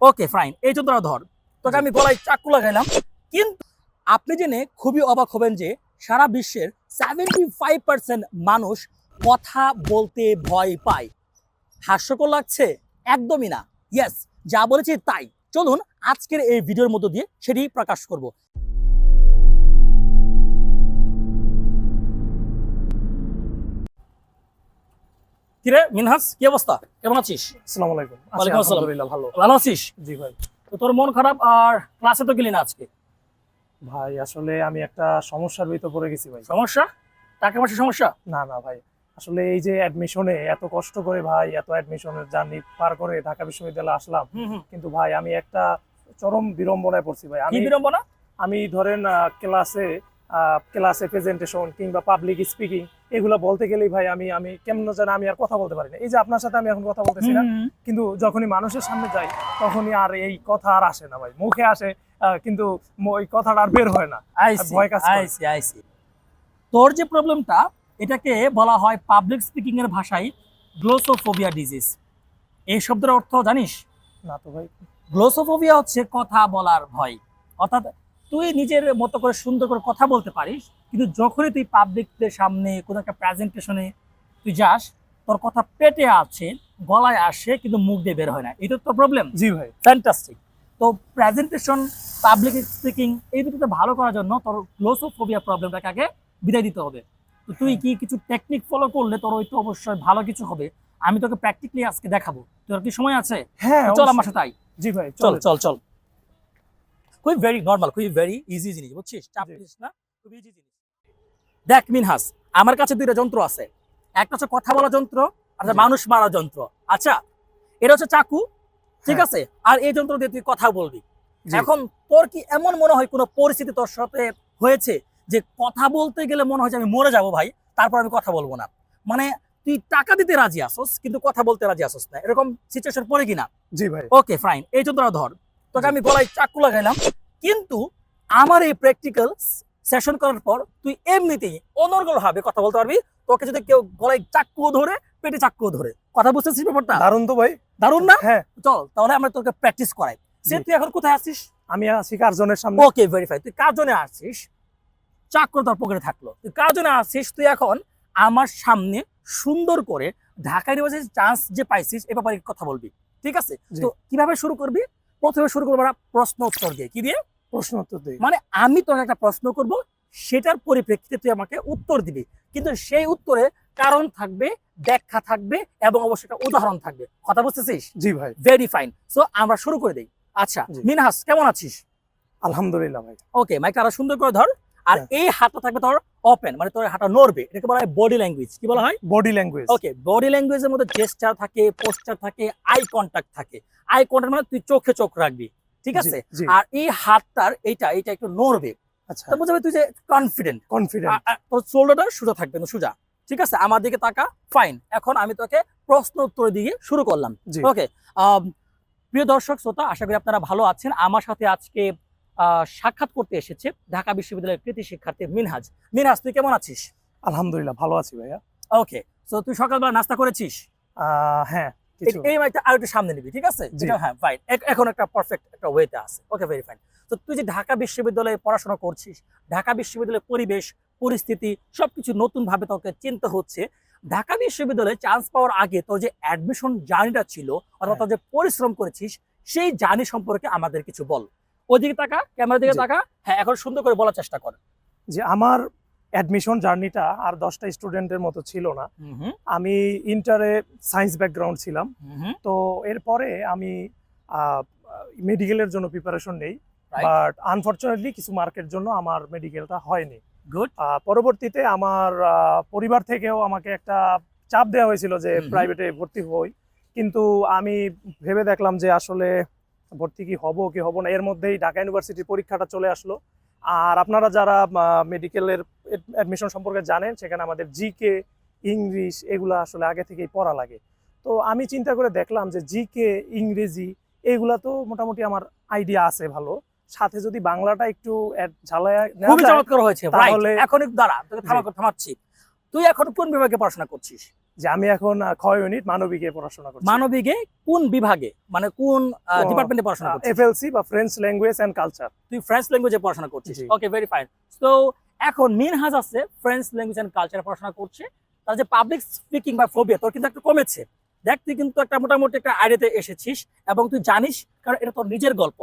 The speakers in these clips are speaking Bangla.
ওকে ফাইন এই যন্ত্রণা ধর। তোকে আমি গলায় চাকু লাগাইলাম। কিন্তু আপনি জেনে খুবই অবাক হবেন যে সারা বিশ্বের সেভেন্টি ফাইভ পার্সেন্ট মানুষ কথা বলতে ভয় পায়। হাস্যকর লাগছে? একদমই না। ইয়েস যা বলেছি তাই। চলুন আজকের এই ভিডিওর মধ্য দিয়ে সেটি প্রকাশ করব। কিরে মিনহাস কি অবস্থা? কেমন আছিস? আসসালামু আলাইকুম। ওয়ালাইকুম আসসালাম। ভালো। ভালো আছিস? জি ভাই। তো তোর মন খারাপ আর ক্লাসে তো গেলি না আজকে? ভাই আসলে আমি একটা সমস্যার ভিতর পড়ে গেছি ভাই। সমস্যা? টাকা পয়সা সমস্যা? না না ভাই। আসলে এই যে অ্যাডমিশনে এত কষ্ট করে ভাই এত অ্যাডমিশনের জার্নি পার করে ঢাকা বিশ্ববিদ্যালয়ে আসলাম। কিন্তু ভাই আমি একটা চরম বিড়ম্বনায় পড়ছি ভাই। আমি বিড়ম্বনা? আমি ধরেন ক্লাসে ক্লাসে প্রেজেন্টেশন কিংবা পাবলিক স্পিকিং এগুলো বলতে গেলেই ভাই আমি আমি কেমন যেন আমি আর কথা বলতে পারি না। এই যে আপনার সাথে আমি এখন কথা বলতেছি না কিন্তু যখনই মানুষের সামনে যাই তখনই আর এই কথা আর আসে না ভাই। মুখে আসে কিন্তু ওই কথাটা আর বের হয় না। ভয় কাজ I see. তোর যে প্রবলেমটা এটাকে বলা হয় পাবলিক স্পিকিং এর ভাষায় গ্লোসোফোবিয়া ডিজিজ এই শব্দের অর্থ জানিস? না তো ভাই। গ্লোসোফোবিয়া হচ্ছে কথা বলার ভয়। অর্থাৎ তুই নিজের মতো করে সুন্দর করে কথা বলতে পারিস কিন্তু যখনই তুই পাবলিকদের সামনে কোনো একটা প্রেজেন্টেশনে তুই যাস তোর কথা পেটে আছে গলায় আসে কিন্তু মুখ দিয়ে বের হয় না। এটা তোর প্রবলেম জি ভাই। ফ্যান্টাস্টিক তো প্রেজেন্টেশন পাবলিক স্পিকিং এই দুটোতে ভালো করার জন্য তোর গ্লোসোফোবিয়া প্রবলেমটাকে আগে বিদায় দিতে হবে। তো তুই কি কিছু টেকনিক ফলো করলে তোর ওই তো অবশ্যই ভালো কিছু হবে? আমি তোকে প্র্যাকটিক্যালি আজকে দেখাবো। তোর কি সময় আছে? হ্যাঁ চল আমার সাথে আই জি ভাই চল। চল চল। খুবই ভেরি নর্মাল খুবই ভেরি ইজি জিনিস বুঝছিস? চাপ জি। নিস না খুবই ইজি জিনিস। দেখ মিনহাস আমার কাছে দুইটা যন্ত্র আছে। একটা হচ্ছে কথা বলা যন্ত্র আর মানুষ মারা যন্ত্র। আচ্ছা এটা হচ্ছে চাকু ঠিক হ্যাঁ। আছে? আর এই যন্ত্র দিয়ে তুই কথা বলবি। এখন তোর কি এমন মনে হয় কোনো পরিস্থিতি তোর সাথে হয়েছে যে কথা বলতে গেলে মনে হয় যে আমি মরে যাব ভাই তারপর আমি কথা বলব না? মানে তুই টাকা দিতে রাজি আসোস কিন্তু কথা বলতে রাজি আসোস না। এরকম সিচুয়েশন পড়ে কিনা? জি ভাই। ওকে ফাইন এই যন্ত্রটা ধর। তোকে আমি গলায় চাকু লাগাইলাম। কিন্তু আমার এই প্র্যাকটিক্যাল সেশন করার পর তুই এমনিতেই অনর্গল ভাবে কথা বলতে পারবি। তোকে যদি কেউ গলায় চাক্কুও ধরে পেটে চাকু ধরে। কথা বুঝতেছিস ব্যাপারটা? দারুণ তো ভাই। দারুণ না? হ্যাঁ। চল তাহলে আমরা তোকে প্র্যাকটিস করাই। সে তুই এখন কোথায় আছিস? আমি আছি কার্জনের সামনে। ওকে ভেরিফাই তুই কার জন্য আসছিস চাক্কু তোর পকেটে থাকল। তুই কার জন্য আসছিস তুই এখন আমার সামনে সুন্দর করে ঢাকা ইউনিভার্সিটির চান্স যে পাইছিস এ ব্যাপারে কথা বলবি। ঠিক আছে? তো কীভাবে শুরু করবি? প্রথমে শুরু করব আমরা প্রশ্ন উত্তর দিয়ে। কি দিয়ে? প্রশ্ন উত্তর দিয়ে। মানে আমি তোকে একটা প্রশ্ন করব সেটার পরিপ্রেক্ষিতে তুই আমাকে উত্তর দিবি। কিন্তু সেই উত্তরে কারণ থাকবে ব্যাখ্যা থাকবে এবং অবশ্যই একটা উদাহরণ থাকবে। কথা বুঝতেছিস? জি ভাই। ভেরি ফাইন সো আমরা শুরু করে দিই। আচ্ছা মিনহাস কেমন আছিস? আলহামদুলিল্লাহ ভাই। ওকে মাইক আরও সুন্দর করে ধর। আর। এই হাতটা থাকবে তোর ওপেন মানে তোর হাতটা নড়বে এটাকে বলা হয় বডি ল্যাঙ্গুয়েজ কি বলা হয়? বডি ল্যাঙ্গুয়েজ ওকে বডি ল্যাঙ্গুয়েজের মধ্যে জেস্টার থাকে পোস্টার থাকে আই কন্টাক্ট থাকে। আই কন্টাক্ট মানে তুই চোখে চোখ রাখবি ঠিক আছে? আর এই হাতটার এইটা এইটা একটু নড়বে। আচ্ছা। তো বুঝাবে তুই যে কনফিডেন্ট কনফিডেন্ট তোর শোল্ডারটা সোজা থাকবে না সোজা। ঠিক আছে? আমার দিকে তাকা ফাইন এখন আমি তোকে প্রশ্ন উত্তর দিয়ে শুরু করলাম। ওকে প্রিয় দর্শক শ্রোতা আশা করি আপনারা ভালো আছেন। আমার সাথে আজকে সাক্ষাৎ করতে এসেছে ঢাকা বিশ্ববিদ্যালয়ের কৃতি শিক্ষার্থী মিনহাজ। মিনহাজ তুই কেমন আছিস? আলহামদুলিল্লাহ ভালো আছি ভাইয়া। ওকে তো তুই সকালবেলা নাস্তা করেছিস? হ্যাঁ এই- মাইকটা আর একটু সামনে নিবি ঠিক আছে? হ্যাঁ ফাইন এখন একটা পারফেক্ট একটা ওয়েতে আছে। ওকে ভেরি ফাইন তো তুই যে ঢাকা বিশ্ববিদ্যালয়ে পড়াশোনা করছিস ঢাকা বিশ্ববিদ্যালয়ের পরিবেশ পরিস্থিতি সবকিছু নতুন ভাবে তোকে চিন্তা হচ্ছে। ঢাকা বিশ্ববিদ্যালয়ে চান্স পাওয়ার আগে তোর যে অ্যাডমিশন জার্নিটা ছিল অথবা তোর যে পরিশ্রম করেছিস সেই জার্নি সম্পর্কে আমাদের কিছু বল। ওইদিকে তাকা ক্যামেরার দিকে। তাকা হ্যাঁ এখন সুন্দর করে বলার চেষ্টা কর যে আমার অ্যাডমিশন জার্নিটা আর দশটা স্টুডেন্টের মতো ছিল না। আমি ইন্টারে সায়েন্স ব্যাকগ্রাউন্ড ছিলাম। তো এরপরে আমি মেডিকেলের জন্য প্রিপারেশন নেই। বাট আনফরচুনেটলি কিছু মার্কের জন্য আমার মেডিকেলটা হয়নি। গুড পরবর্তীতে আমার পরিবার থেকেও আমাকে একটা চাপ দেওয়া হয়েছিল যে। প্রাইভেটে ভর্তি হই। কিন্তু আমি ভেবে দেখলাম যে আসলে ভর্তি কি হব কি হব না এর মধ্যেই ঢাকা ইউনিভার্সিটির পরীক্ষাটা চলে আসলো। আর আপনারা যারা মেডিকেলের অ্যাডমিশন সম্পর্কে জানেন সেখানে আমাদের জিকে ইংলিশ এগুলো আসলে আগে থেকেই পড়া লাগে। তো আমি চিন্তা করে দেখলাম যে জিকে ইংরেজি এগুলা তো মোটামুটি আমার আইডিয়া আছে ভালো। সাথে যদি বাংলাটা একটু খুবই চমৎকার হয়েছে। তাহলে- এখন দাঁড়া তোকে থামা- থামাচ্ছি। তুই এখন কোন বিভাগে পড়াশোনা করছিস? যে আমি এখন খ ইউনিট মানবিকে পড়াশোনা করছি। মানবিকে কোন বিভাগে? মানে কোন ডিপার্টমেন্টে পড়াশোনা করছিস? এফএলসি বা ফ্রেঞ্চ ল্যাঙ্গুয়েজ এন্ড কালচার তুই ফ্রেঞ্চ ল্যাঙ্গুয়েজে পড়াশোনা করছিস। ওকে ভেরি ফাইন তো এখন মিনহাজ আছে ফ্রেঞ্চ ল্যাঙ্গুয়েজ এন্ড কালচার পড়াশোনা করছে। তার যে পাবলিক স্পিকিং বা ফোবিয়া তোর কিন্তু একটা কমেছে। দেখ তুই কিন্তু একটা মোটামুটি একটা আইডিয়াতে এসেছিস এবং তুই জানিস কারণ এটা তোর নিজের গল্প।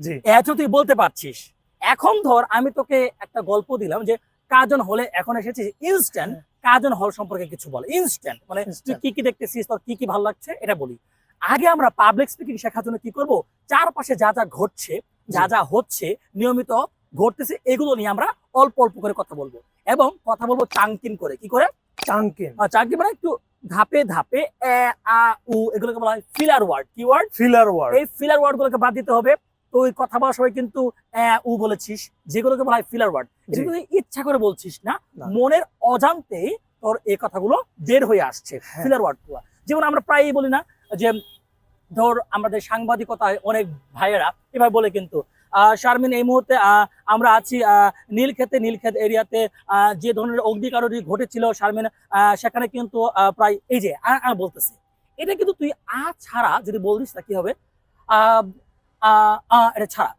জি। এত তুই বলতে পারছিস। এখন ধর আমি তোকে একটা গল্প দিলাম যে কাজন হলে এখন এসেছিস ইনস্ট্যান্ট কাজন হল সম্পর্কে কিছু বলে। ইনস্ট্যান্ট মানে তুই কি কি দেখতেছিস তোর কি কি ভালো লাগছে এটা বলি। আগে আমরা পাবলিক স্পিকিং শেখার জন্য কি করব? চারপাশে যা যা ঘটছে যা যা হচ্ছে নিয়মিত ঘটতেছে এগুলো নিয়ে আমরা অল্প অল্প করে কথা বলব। এবং কথা বলব চাংকিন করে। কি করে? চাঙ্কিন চাংকিন মানে একটু ধাপে ধাপে এ আ উ এগুলোকে বলা হয় ফিলার ওয়ার্ড কি ওয়ার্ড ফিলার ওয়ার্ড এই ফিলার ওয়ার্ড গুলোকে বাদ দিতে হবে। তো ওই কথা বলার সময় কিন্তু উ বলেছিস যেগুলোকে বলা হয় ফিলার ওয়ার্ড। তুই ইচ্ছা করে বলছিস না না। মনের অজান্তেই তোর এই কথাগুলো বের হয়ে আসছে। ফিলার ওয়ার্ডগুলো যেমন আমরা প্রায়ই বলি না যে ধর আমাদের সাংবাদিকতায় অনেক ভাইয়েরা এভাবে বলে কিন্তু আহ, শারমিন এই মুহূর্তে আহ, আমরা আছি আহ, নীলক্ষেতে নীলক্ষেত এরিয়াতে আহ, যে ধরনের অগ্নিকারণী ঘটেছিল শারমিন আহ, সেখানে কিন্তু প্রায় এই যে বলতেছে এটা কিন্তু তুই আ ছাড়া যদি বলিস তা কি হবে এটা ছাড়া।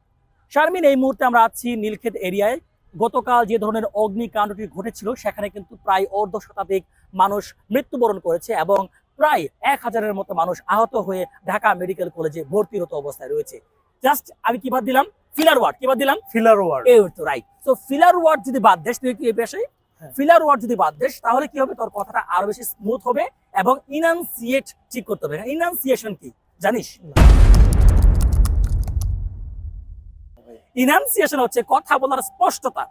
শারমিন এই মুহূর্তে আমরা আছি নীলক্ষেত এরিয়ায়। গতকাল যে ধরনের অগ্নিকাণ্ডটি ঘটেছিল সেখানে কিন্তু প্রায় অর্ধ শতাধিক মানুষ মৃত্যুবরণ করেছে এবং প্রায় এক হাজারের মতো মানুষ আহত হয়ে ঢাকা মেডিকেল কলেজে ভর্তিরত অবস্থায় রয়েছে। জাস্ট আমি কি বাদ দিলাম? ফিলার ওয়ার্ড কি বাদ দিলাম? Filler word. এই তো রাইট তো ফিলার ওয়ার্ড যদি বাদ দেশ তুই কি এই পেশে হ্যাঁ। ফিলার ওয়ার্ড যদি বাদ দেশ তাহলে কি হবে? তোর কথাটা আরও বেশি স্মুথ হবে এবং ইনান্সিয়েট ঠিক করতে হবে। ইনানসিয়েশন কি? জানিস? ইনানসিয়েশন হচ্ছে কথা বলার স্পষ্টতা।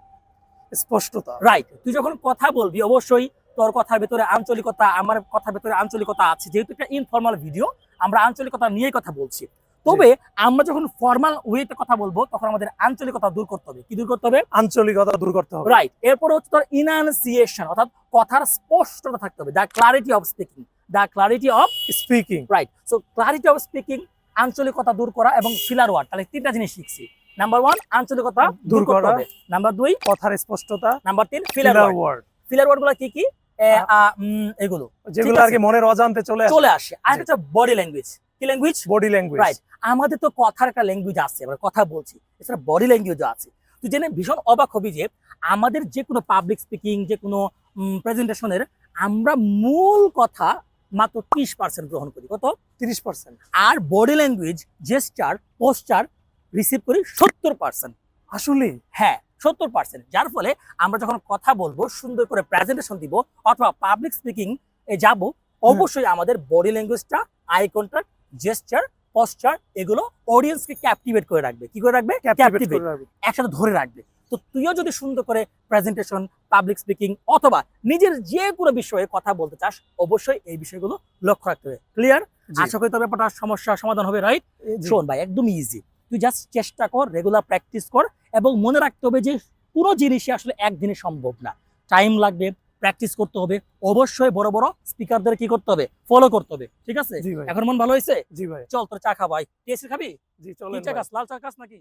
স্পষ্টতা। রাইট তুই যখন কথা বলবি অবশ্যই তোর কথার ভেতরে আঞ্চলিকতা আমার কথার ভেতরে আঞ্চলিকতা আছে। যেহেতু একটা ইনফর্মাল ভিডিও আমরা আঞ্চলিকতা নিয়ে কথা বলছি। তবে আমরা যখন ফর্মাল ওয়েতে কথা বলব তখন আমাদের আঞ্চলিকতা দূর করতে হবে। কি দূর করতে হবে? আঞ্চলিকতা দূর করতে হবে। রাইট এরপর হচ্ছে তোর ইনানসিয়েশন অর্থাৎ কথার স্পষ্টতা থাকতে হবে। The clarity of speaking the clarity of speaking right so clarity of speaking আঞ্চলিকতা দূর করা এবং ফিলার ওয়ার্ড তাহলে তিনটা জিনিস শিখছি। নাম্বার ওয়ান আঞ্চলিকতা দূর দূর করা। নাম্বার দুই কথার স্পষ্টতা। নাম্বার তিন ফিলার ওয়ার্ড ফিলার ওয়ার্ডগুলো কি কি? এগুলো। যেগুলো আর কি মনের অজান্তে চলে চলে আসে। আর একটা বডি ল্যাঙ্গুয়েজ কি ল্যাঙ্গুয়েজ বডি ল্যাঙ্গুয়েজ Right. আমাদের তো কথার একটা ল্যাঙ্গুয়েজ আছে আমরা কথা বলছি। এছাড়া বডি ল্যাঙ্গুয়েজও আছে। তুই জেনে ভীষণ অবাক হবি যে আমাদের যে কোনো পাবলিক স্পিকিং যে কোনো প্রেজেন্টেশনের আমরা মূল কথা মাত্র ত্রিশ পার্সেন্ট গ্রহণ করি। কত? তিরিশ পার্সেন্ট আর body language gesture posture receive করি সত্তর পার্সেন্ট আসলে? হ্যাঁ সত্তর পার্সেন্ট যার ফলে আমরা যখন কথা বলব সুন্দর করে প্রেজেন্টেশন দিব অথবা পাবলিক স্পিকিং এ যাব অবশ্যই আমাদের বডি ল্যাঙ্গুয়েজটা আই কন্ট্যাক্ট জেস্টার পশ্চার এগুলো অডিয়েন্সকে ক্যাপটিভেট করে রাখবে। কি করে রাখবে? ক্যাপটিভেট। একসাথে ধরে রাখবে। তো তুইও যদি সুন্দর করে প্রেজেন্টেশন পাবলিক স্পিকিং অথবা নিজের যে কোনো বিষয়ে কথা বলতে চাস অবশ্যই এই বিষয়গুলো লক্ষ্য রাখতে হবে। ক্লিয়ার। আশা করি তোর ব্যাপারটা সমস্যার সমাধান হবে রাইট। শোন ভাই একদম ইজি তুই জাস্ট চেষ্টা কর রেগুলার প্র্যাকটিস কর এবং মনে রাখতে হবে যে পুরো জিনিসই আসলে একদিনে সম্ভব না। টাইম লাগবে প্র্যাকটিস করতে হবে অবশ্যই বড় বড় স্পিকারদের কি করতে হবে? ফলো করতে হবে ঠিক আছে? এখন মন ভালো হয়েছে? জি ভাই। চল তোর চা খাবাই টেস্ট খাবি? জি চল চা। খাস লাল চা খাস নাকি?